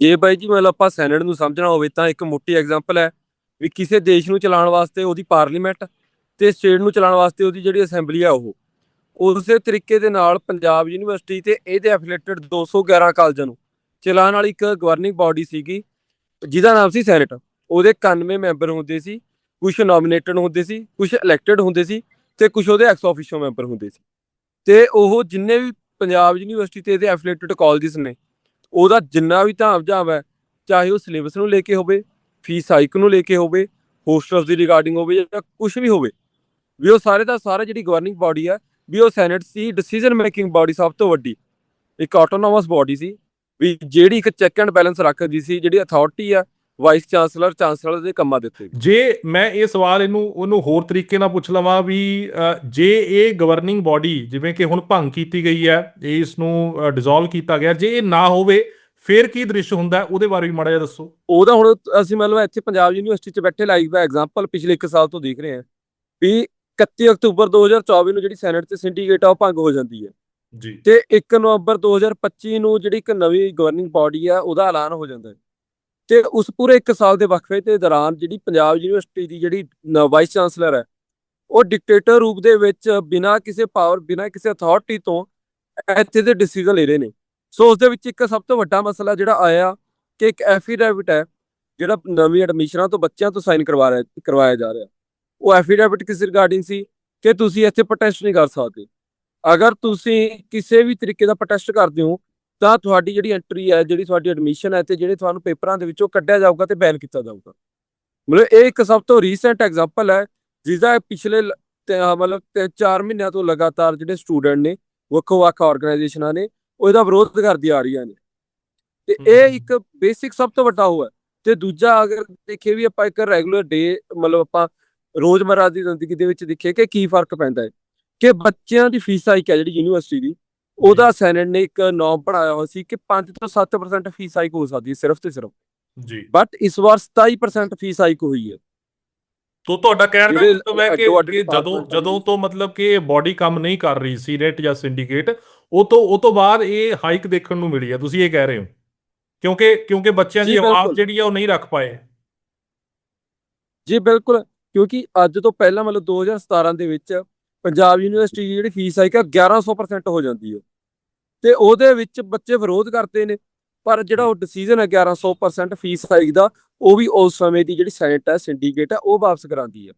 ਜੇ ਬਾਈ ਜੀ ਮਤਲਬ ਆਪਾਂ ਸੈਨੇਟ ਨੂੰ ਸਮਝਣਾ ਹੋਵੇ ਤਾਂ ਇੱਕ ਮੋਟੀ ਐਗਜ਼ਾਮਪਲ ਹੈ ਵੀ ਕਿਸੇ ਦੇਸ਼ ਨੂੰ ਚਲਾਉਣ ਵਾਸਤੇ ਉਹਦੀ ਪਾਰਲੀਮੈਂਟ ਤੇ ਸਟੇਟ ਨੂੰ ਚਲਾਉਣ ਵਾਸਤੇ ਉਹਦੀ ਜਿਹੜੀ ਅਸੈਂਬਲੀ ਆ ਉਹ। ਉਸੇ ਤਰੀਕੇ ਦੇ ਨਾਲ ਪੰਜਾਬ ਯੂਨੀਵਰਸਿਟੀ ਤੇ ਇਹਦੇ ਐਫੀਲੀਏਟਡ 211 ਕਾਲਜਾਂ ਨੂੰ ਚਲਾਉਣ ਵਾਲੀ ਇੱਕ ਗਵਰਨਿੰਗ ਬਾਡੀ ਸੀਗੀ, ਜਿਹਦਾ ਨਾਮ ਸੀ ਸੈਨੇਟ ਉਹਦੇ 91 ਮੈਂਬਰ ਹੁੰਦੇ ਸੀ ਕੁਝ ਨੋਮੀਨੇਟਡ ਹੁੰਦੇ ਸੀ ਕੁਝ ਇਲੈਕਟਡ ਹੁੰਦੇ ਸੀ ਤੇ ਕੁਝ ਉਹਦੇ ਐਕਸ ਆਫੀਸ਼ੀਅਲ ਮੈਂਬਰ ਹੁੰਦੇ ਸੀ। ਤੇ ਉਹ ਜਿੰਨੇ ਵੀ ਪੰਜਾਬ ਯੂਨੀਵਰਸਿਟੀ ਤੇ ਇਹਦੇ ਐਫੀਲੀਏਟਡ ਕਾਲਜਸ ਨੇ ਉਹਦਾ ਜਿੰਨਾ ਵੀ ਧਾਮ ਝਾਮ ਹੈ, ਚਾਹੇ ਉਹ ਸਿਲੇਬਸ ਨੂੰ ਲੈ ਕੇ ਹੋਵੇ ਫੀਸ ਹਾਈਕ ਨੂੰ ਲੈ ਕੇ ਹੋਵੇ ਹੋਸਟਲਸ ਦੀ ਰਿਗਾਰਡਿੰਗ ਹੋਵੇ ਜਾਂ ਕੁਝ ਵੀ ਹੋਵੇ, ਵੀ ਉਹ ਸਾਰੇ ਦਾ ਸਾਰਾ ਜਿਹੜੀ ਗਵਰਨਿੰਗ ਬਾਡੀ ਹੈ, ਵੀ ਉਹ ਸੈਨੇਟ ਸੀ ਡਿਸੀਜਨ ਮੇਕਿੰਗ ਬਾਡੀ ਸਭ ਤੋਂ ਵੱਡੀ। ਇੱਕ ਆਟੋਨੋਮਸ ਬਾਡੀ ਸੀ, ਵੀ ਜਿਹੜੀ ਇੱਕ ਚੈੱਕ ਐਂਡ ਬੈਲੈਂਸ ਰੱਖਦੀ ਸੀ, ਜਿਹੜੀ ਅਥਾਰਟੀ ਆ ਵਾਈਸ ਚਾਂਸਲਰ ਚਾਂਸਲਰ ਦੇ ਕੰਮਾਂ ਦੇ ਉੱਤੇ। ਜੇ ਮੈਂ ਇਹ ਸਵਾਲ ਇਹਨੂੰ ਉਹਨੂੰ ਹੋਰ ਤਰੀਕੇ ਨਾਲ ਪੁੱਛ ਲਵਾਂ ਵੀ ਜੇ ਇਹ ਗਵਰਨਿੰਗ ਬਾਡੀ ਜਿਵੇਂ ਕਿ ਹੁਣ ਭੰਗ ਕੀਤੀ ਗਈ ਹੈ ਇਸ ਨੂੰ ਡਿਸੋਲਵ ਕੀਤਾ ਗਿਆ ਜੇ ਇਹ ਨਾ ਹੋਵੇ ਫਿਰ ਕੀ ਦ੍ਰਿਸ਼ ਹੁੰਦਾ? ਉਹਦੇ ਬਾਰੇ ਵੀ ਮਾੜਾ ਜਿਹਾ ਦੱਸੋ। ਉਹਦਾ ਹੁਣ ਅਸੀਂ ਮਤਲਬ ਇੱਥੇ ਪੰਜਾਬ ਯੂਨੀਵਰਸਿਟੀ 'ਚ ਬੈਠੇ ਲਾਈਵ ਦਾ ਐਗਜ਼ਾਮਪਲ ਪਿਛਲੇ 1 ਸਾਲ ਤੋਂ ਦੇਖ ਰਹੇ ਹਾਂ ਵੀ 31 ਅਕਤੂਬਰ 2024 ਨੂੰ ਜਿਹੜੀ ਸੈਨੇਟ ਤੇ ਸਿੰਡੀਕੇਟ ਆ ਉਹ ਭੰਗ ਹੋ ਜਾਂਦੀ ਹੈ। ਜੀ। ਤੇ 1 ਨਵੰਬਰ 2025 ਨੂੰ ਜਿਹੜੀ ਇੱਕ ਨਵੀਂ ਗਵਰਨਿੰਗ ਬਾਡੀ ਆ ਉਹਦਾ ਐਲਾਨ ਹੋ ਜਾਂਦਾ ਹੈ। ਤੇ ਉਸ ਪੂਰੇ 1 ਸਾਲ ਦੇ ਵਕਫੇ ਦੇ ਦੌਰਾਨ ਜਿਹੜੀ ਪੰਜਾਬ ਯੂਨੀਵਰਸਿਟੀ ਦੀ ਜਿਹੜੀ ਵਾਈਸ ਚਾਂਸਲਰ ਹੈ, ਉਹ ਡਿਕਟੇਟਰ ਰੂਪ ਦੇ ਵਿੱਚ ਬਿਨਾਂ ਕਿਸੇ ਪਾਵਰ ਬਿਨਾਂ ਕਿਸੇ ਅਥਾਰਟੀ ਤੋਂ ਇੱਥੇ ਦੇ ਡਿਸੀਜਨ ਲੈ ਰਹੇ ਨੇ। ਸੋ ਉਸ ਦੇ ਵਿੱਚ ਇੱਕ ਸਭ ਤੋਂ ਵੱਡਾ ਮਸਲਾ ਜਿਹੜਾ ਆਇਆ ਕਿ ਇੱਕ ਐਫੀਡੈਵਿਟ ਹੈ, ਜਿਹੜਾ ਨਵੀਂ ਐਡਮਿਸ਼ਨਾਂ ਤੋਂ ਬੱਚਿਆਂ ਤੋਂ ਸਾਈਨ ਕਰਵਾ ਰਿਹਾ, ਕਰਵਾਇਆ ਜਾ ਰਿਹਾ। ਉਹ ਐਫੀਡੈਵਿਟ ਕਿਸ ਰਿਗਾਰਡਿੰਗ ਸੀ ਕਿ ਤੁਸੀਂ ਇੱਥੇ ਪ੍ਰੋਟੈਸਟ ਨਹੀਂ ਕਰ ਸਕਦੇ। ਅਗਰ ਤੁਸੀਂ ਕਿਸੇ ਵੀ ਤਰੀਕੇ ਦਾ ਪ੍ਰੋਟੈਸਟ ਕਰਦੇ ਹੋ ਤਾਂ ਤੁਹਾਡੀ ਜਿਹੜੀ ਐਂਟਰੀ ਹੈ ਜਿਹੜੀ ਤੁਹਾਡੀ ਐਡਮਿਸ਼ਨ ਹੈ ਤੇ ਜਿਹੜੇ ਤੁਹਾਨੂੰ ਪੇਪਰਾਂ ਦੇ ਵਿੱਚੋਂ ਕੱਢਿਆ ਜਾਊਗਾ ਤੇ ਬੈਨ ਕੀਤਾ ਜਾਊਗਾ। ਮਤਲਬ ਇਹ ਇੱਕ ਸਭ ਤੋਂ ਰੀਸੈਂਟ ਐਗਜ਼ਾਮਪਲ ਹੈ ਜਿਹਦਾ ਪਿਛਲੇ ਮਤਲਬ ਤੇ 4 ਮਹੀਨਿਆਂ ਤੋਂ ਲਗਾਤਾਰ ਜਿਹੜੇ ਸਟੂਡੈਂਟ ਨੇ ਵੱਖੋ ਵੱਖ ਆਰਗੇਨਾਈਜੇਸ਼ਨਾਂ ਨੇ ਉਹ ਇਹਦਾ ਵਿਰੋਧ ਕਰਦੀ ਆ ਰਹੀਆਂ ਨੇ। ਤੇ ਇਹ। ਇੱਕ ਬੇਸਿਕ ਸਭ ਤੋਂ ਵੱਡਾ ਉਹ ਹੈ। ਤੇ ਦੂਜਾ ਅਗਰ ਦੇਖੀਏ ਵੀ ਆਪਾਂ ਇੱਕ ਰੈਗੂਲਰ ਡੇ ਮਤਲਬ ਆਪਾਂ ਰੋਜ਼ਮਰਰਾ ਦੀ ਜ਼ਿੰਦਗੀ ਦੇ ਵਿੱਚ ਦੇਖੀਏ ਕਿ ਕੀ ਫ਼ਰਕ ਪੈਂਦਾ ਹੈ। ਕਿ ਬੱਚਿਆਂ ਦੀ ਫੀਸ ਹਾਈਕ ਹੈ ਜਿਹੜੀ ਯੂਨੀਵਰਸਿਟੀ ਦੀ। ਉਹਦਾ ਸੈਨੇਟ ਨੇ ਇੱਕ ਨੌਮ ਬਣਾਇਆ ਹੋਇਆ ਸੀ ਕਿ 5 ਤੋਂ 7% ਫੀਸ ਹਾਈਕ ਹੋ ਸਕਦੀ ਹੈ ਸਿਰਫ ਤੇ ਸਿਰਫ। ਜੀ। ਬਟ ਇਸ ਵਾਰ 27% ਫੀਸ ਹਾਈਕ ਹੋਈ ਹੈ। ਤੋ ਤੁਹਾਡਾ ਕਹਿਣ ਦਾ ਮਤਲਬ ਹੈ ਕਿ ਜਦੋਂ ਜਦੋਂ ਤੋਂ ਮਤਲਬ ਕਿ ਇਹ ਬਾਡੀ ਕੰਮ ਨਹੀਂ ਕਰ ਰਹੀ ਸੀ ਰੈਟ ਜਾਂ ਸਿੰਡੀਕੇਟ ਉਹ ਤੋਂ ਉਹ ਤੋਂ ਬਾਅਦ ਇਹ ਹਾਈਕ ਦੇਖਣ ਨੂੰ ਮਿਲੀ ਹੈ ਤੁਸੀਂ ਇਹ ਕਹਿ ਰਹੇ ਹੋ। ਕਿਉਂਕਿ ਕਿਉਂਕਿ ਬੱਚਿਆਂ ਦੀ ਆਵਾਜ਼। ਜਿਹੜੀ ਆ ਉਹ ਨਹੀਂ ਰੱਖ ਪਾਏ। ਜੀ ਬਿਲਕੁਲ। ਕਿਉਂਕਿ ਅੱਜ ਤੋਂ ਪਹਿਲਾਂ ਮਤਲਬ 2017 ਦੇ ਵਿੱਚ ਪੰਜਾਬ ਯੂਨੀਵਰਸਿਟੀ ਦੀ ਜਿਹੜੀ ਫੀਸ ਹਾਈਕ ਹੈ 1100% ਹੋ ਜਾਂਦੀ ਹੈ ਤੇ ਉਹਦੇ ਵਿੱਚ ਬੱਚੇ ਵਿਰੋਧ ਕਰਦੇ ਨੇ, ਪਰ ਜਿਹੜਾ ਉਹ ਡਿਸੀਜਨ ਹੈ 1100% ਫੀਸ ਹਾਈਕ ਦਾ ਉਹ ਵੀ ਉਸ ਸਮੇਂ ਦੀ ਜਿਹੜੀ ਸੈਨੇਟ ਹੈ ਸਿੰਡੀਕੇਟ ਹੈ ਉਹ ਵਾਪਸ ਕਰਾਉਂਦੀ ਹੈ